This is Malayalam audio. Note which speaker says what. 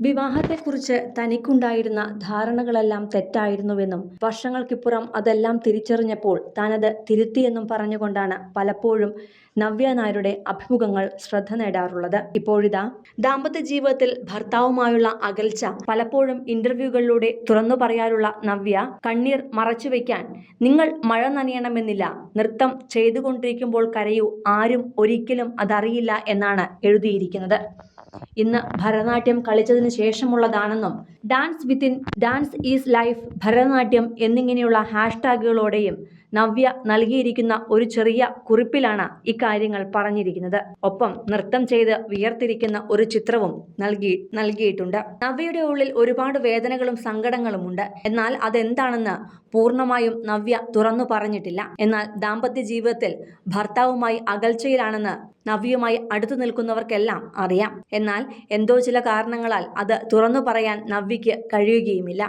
Speaker 1: വിവാഹത്തെക്കുറിച്ച് തനിക്കുണ്ടായിരുന്ന ധാരണകളെല്ലാം തെറ്റായിരുന്നുവെന്നും വർഷങ്ങൾക്കിപ്പുറം അതെല്ലാം തിരിച്ചറിഞ്ഞപ്പോൾ താനത് തിരുത്തിയെന്നും പറഞ്ഞുകൊണ്ടാണ് പലപ്പോഴും നവ്യ നായരുടെ അഭിമുഖങ്ങൾ ശ്രദ്ധ നേടാറുള്ളത്. ഇപ്പോഴിതാ ദാമ്പത്യ ജീവിതത്തിൽ ഭർത്താവുമായുള്ള അകൽച്ച പലപ്പോഴും ഇന്റർവ്യൂകളിലൂടെ തുറന്നു പറയാറുള്ള നവ്യ കണ്ണീർ മറച്ചുവെക്കാൻ നിങ്ങൾ മഴ നനയണമെന്നില്ല നൃത്തം ചെയ്തുകൊണ്ടിരിക്കുമ്പോൾ കരയൂ ആരും ഒരിക്കലും അതറിയില്ല എന്നാണ് എഴുതിയിരിക്കുന്നത്. ഇന്ന് ഭരതനാട്യം കളിച്ചതിന് ശേഷമുള്ളതാണെന്നും dance within dance is life Bharatanatyam എന്നിങ്ങനെയുള്ള ഹാഷ്ടാഗുകളോടെയും നവ്യ നൽകിയിരിക്കുന്ന ഒരു ചെറിയ കുറിപ്പിലാണ് ഇക്കാര്യങ്ങൾ പറഞ്ഞിരിക്കുന്നത്. ഒപ്പം നൃത്തം ചെയ്ത് വിയർത്തിരിക്കുന്ന ഒരു ചിത്രവും നൽകി നൽകിയിട്ടുണ്ട്. നവ്യയുടെ ഉള്ളിൽ ഒരുപാട് വേദനകളും സങ്കടങ്ങളുമുണ്ട് എന്നാൽ അതെന്താണെന്ന് പൂർണമായും നവ്യ തുറന്നു പറഞ്ഞിട്ടില്ല. എന്നാൽ ദാമ്പത്യ ജീവിതത്തിൽ ഭർത്താവുമായി അകൽച്ചയിലാണെന്ന് നവ്യയുമായി അടുത്തു നിൽക്കുന്നവർക്കെല്ലാം അറിയാം. എന്നാൽ എന്തോ ചില കാരണങ്ങളാൽ അത് തുറന്നു പറയാൻ നവ്യയ്ക്ക് കഴിയുകയുമില്ല.